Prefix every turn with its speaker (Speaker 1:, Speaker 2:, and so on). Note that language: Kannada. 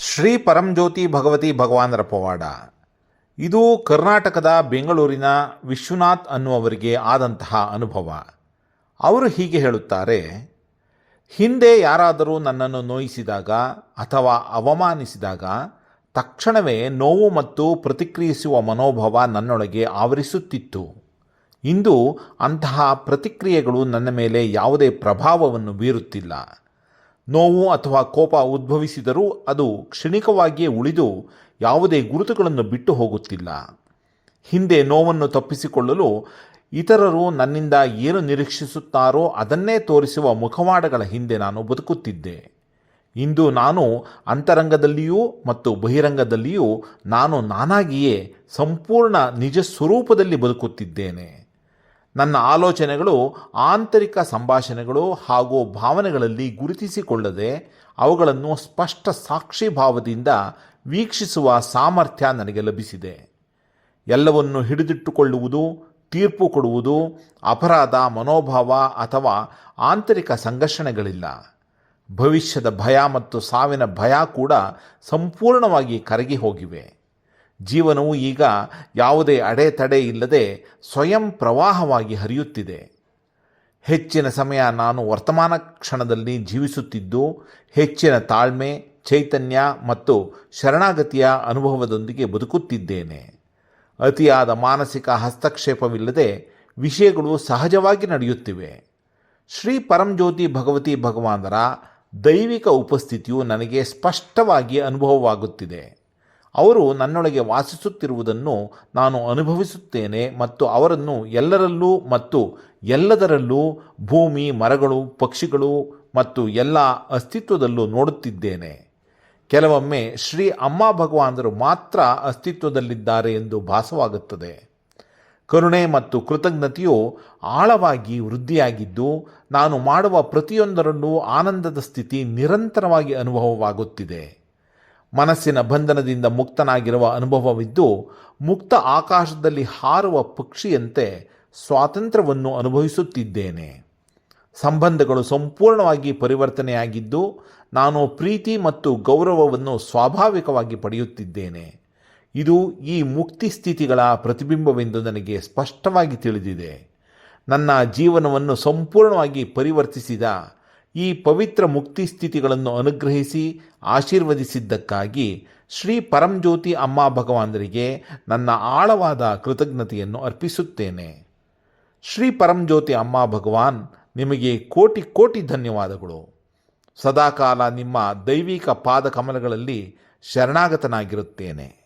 Speaker 1: ಶ್ರೀ ಪರಂಜ್ಯೋತಿ ಭಗವತಿ ಭಗವಾನರ ಪವಾಡ. ಇದು ಕರ್ನಾಟಕದ ಬೆಂಗಳೂರಿನ ವಿಶ್ವನಾಥ್ ಅನ್ನುವವರಿಗೆ ಆದಂತಹ ಅನುಭವ. ಅವರು ಹೀಗೆ ಹೇಳುತ್ತಾರೆ, ಹಿಂದೆ ಯಾರಾದರೂ ನನ್ನನ್ನು ನೋಯಿಸಿದಾಗ ಅಥವಾ ಅವಮಾನಿಸಿದಾಗ ತಕ್ಷಣವೇ ನೋವು ಮತ್ತು ಪ್ರತಿಕ್ರಿಯಿಸುವ ಮನೋಭಾವ ನನ್ನೊಳಗೆ ಆವರಿಸುತ್ತಿತ್ತು. ಇಂದು ಅಂತಹ ಪ್ರತಿಕ್ರಿಯೆಗಳು ನನ್ನ ಮೇಲೆ ಯಾವುದೇ ಪ್ರಭಾವವನ್ನು ಬೀರುತ್ತಿಲ್ಲ. ನೋವು ಅಥವಾ ಕೋಪ ಉದ್ಭವಿಸಿದರೂ ಅದು ಕ್ಷಣಿಕವಾಗಿಯೇ ಉಳಿದು ಯಾವುದೇ ಗುರುತುಗಳನ್ನು ಬಿಟ್ಟು ಹೋಗುತ್ತಿಲ್ಲ. ಹಿಂದೆ ನೋವನ್ನು ತಪ್ಪಿಸಿಕೊಳ್ಳಲು ಇತರರು ನನ್ನಿಂದ ಏನು ನಿರೀಕ್ಷಿಸುತ್ತಾರೋ ಅದನ್ನೇ ತೋರಿಸುವ ಮುಖವಾಡಗಳ ಹಿಂದೆ ನಾನು ಬದುಕುತ್ತಿದ್ದೆ. ಇಂದು ನಾನು ಅಂತರಂಗದಲ್ಲಿಯೂ ಮತ್ತು ಬಹಿರಂಗದಲ್ಲಿಯೂ ನಾನು ನಾನಾಗಿಯೇ ಸಂಪೂರ್ಣ ನಿಜ ಸ್ವರೂಪದಲ್ಲಿ ಬದುಕುತ್ತಿದ್ದೇನೆ. ನನ್ನ ಆಲೋಚನೆಗಳು, ಆಂತರಿಕ ಸಂಭಾಷಣೆಗಳು ಹಾಗೂ ಭಾವನೆಗಳಲ್ಲಿ ಗುರುತಿಸಿಕೊಳ್ಳದೆ ಅವುಗಳನ್ನು ಸ್ಪಷ್ಟ ಸಾಕ್ಷಿ ಭಾವದಿಂದ ವೀಕ್ಷಿಸುವ ಸಾಮರ್ಥ್ಯ ನನಗೆ ಲಭಿಸಿದೆ. ಎಲ್ಲವನ್ನು ಹಿಡಿದಿಟ್ಟುಕೊಳ್ಳುವುದು, ತೀರ್ಪು ಕೊಡುವುದು, ಅಪರಾಧ, ಮನೋಭಾವ ಅಥವಾ ಆಂತರಿಕ ಸಂಘರ್ಷಣೆಗಳಿಲ್ಲ. ಭವಿಷ್ಯದ ಭಯ ಮತ್ತು ಸಾವಿನ ಭಯ ಕೂಡ ಸಂಪೂರ್ಣವಾಗಿ ಕರಗಿ ಹೋಗಿವೆ. ಜೀವನವು ಈಗ ಯಾವುದೇ ಅಡೆತಡೆ ಇಲ್ಲದೆ ಸ್ವಯಂ ಪ್ರವಾಹವಾಗಿ ಹರಿಯುತ್ತಿದೆ. ಹೆಚ್ಚಿನ ಸಮಯ ನಾನು ವರ್ತಮಾನ ಕ್ಷಣದಲ್ಲಿ ಜೀವಿಸುತ್ತಿದ್ದು, ಹೆಚ್ಚಿನ ತಾಳ್ಮೆ, ಚೈತನ್ಯ ಮತ್ತು ಶರಣಾಗತಿಯ ಅನುಭವದೊಂದಿಗೆ ಬದುಕುತ್ತಿದ್ದೇನೆ. ಅತಿಯಾದ ಮಾನಸಿಕ ಹಸ್ತಕ್ಷೇಪವಿಲ್ಲದೆ ವಿಷಯಗಳು ಸಹಜವಾಗಿ ನಡೆಯುತ್ತಿವೆ. ಶ್ರೀ ಪರಂಜ್ಯೋತಿ ಭಗವತಿ ಭಗವಾನರ ದೈವಿಕ ಉಪಸ್ಥಿತಿಯು ನನಗೆ ಸ್ಪಷ್ಟವಾಗಿ ಅನುಭವವಾಗುತ್ತಿದೆ. ಅವರು ನನ್ನೊಳಗೆ ವಾಸಿಸುತ್ತಿರುವುದನ್ನು ನಾನು ಅನುಭವಿಸುತ್ತೇನೆ ಮತ್ತು ಅವರನ್ನು ಎಲ್ಲರಲ್ಲೂ ಮತ್ತು ಎಲ್ಲದರಲ್ಲೂ ಭೂಮಿ, ಮರಗಳು, ಪಕ್ಷಿಗಳು ಮತ್ತು ಎಲ್ಲ ಅಸ್ತಿತ್ವದಲ್ಲೂ ನೋಡುತ್ತಿದ್ದೇನೆ. ಕೆಲವೊಮ್ಮೆ ಶ್ರೀ ಅಮ್ಮ ಭಗವಾನರು ಮಾತ್ರ ಅಸ್ತಿತ್ವದಲ್ಲಿದ್ದಾರೆ ಎಂದು ಭಾಸವಾಗುತ್ತದೆ. ಕರುಣೆ ಮತ್ತು ಕೃತಜ್ಞತೆಯು ಆಳವಾಗಿ ವೃದ್ಧಿಯಾಗಿದ್ದು, ನಾನು ಮಾಡುವ ಪ್ರತಿಯೊಂದರಲ್ಲೂ ಆನಂದದ ಸ್ಥಿತಿ ನಿರಂತರವಾಗಿ ಅನುಭವವಾಗುತ್ತಿದೆ. ಮನಸ್ಸಿನ ಬಂಧನದಿಂದ ಮುಕ್ತನಾಗಿರುವ ಅನುಭವವಿದ್ದು, ಮುಕ್ತ ಆಕಾಶದಲ್ಲಿ ಹಾರುವ ಪಕ್ಷಿಯಂತೆ ಸ್ವಾತಂತ್ರ್ಯವನ್ನು ಅನುಭವಿಸುತ್ತಿದ್ದೇನೆ. ಸಂಬಂಧಗಳು ಸಂಪೂರ್ಣವಾಗಿ ಪರಿವರ್ತನೆಯಾಗಿದ್ದು, ನಾನು ಪ್ರೀತಿ ಮತ್ತು ಗೌರವವನ್ನು ಸ್ವಾಭಾವಿಕವಾಗಿ ಪಡೆಯುತ್ತಿದ್ದೇನೆ. ಇದು ಈ ಮುಕ್ತಿ ಸ್ಥಿತಿಗಳ ಪ್ರತಿಬಿಂಬವೆಂದು ನನಗೆ ಸ್ಪಷ್ಟವಾಗಿ ತಿಳಿದಿದೆ. ನನ್ನ ಜೀವನವನ್ನು ಸಂಪೂರ್ಣವಾಗಿ ಪರಿವರ್ತಿಸಿದ ಈ ಪವಿತ್ರ ಮುಕ್ತಿ ಸ್ಥಿತಿಗಳನ್ನು ಅನುಗ್ರಹಿಸಿ ಆಶೀರ್ವದಿಸಿದ್ದಕ್ಕಾಗಿ ಶ್ರೀ ಪರಂಜ್ಯೋತಿ ಅಮ್ಮ ಭಗವಾನರಿಗೆ ನನ್ನ ಆಳವಾದ ಕೃತಜ್ಞತೆಯನ್ನು ಅರ್ಪಿಸುತ್ತೇನೆ. ಶ್ರೀ ಪರಂಜ್ಯೋತಿ ಅಮ್ಮ ಭಗವಾನ್, ನಿಮಗೆ ಕೋಟಿ ಕೋಟಿ ಧನ್ಯವಾದಗಳು. ಸದಾಕಾಲ ನಿಮ್ಮ ದೈವಿಕ ಪಾದಕಮಲಗಳಲ್ಲಿ ಶರಣಾಗತನಾಗಿರುತ್ತೇನೆ.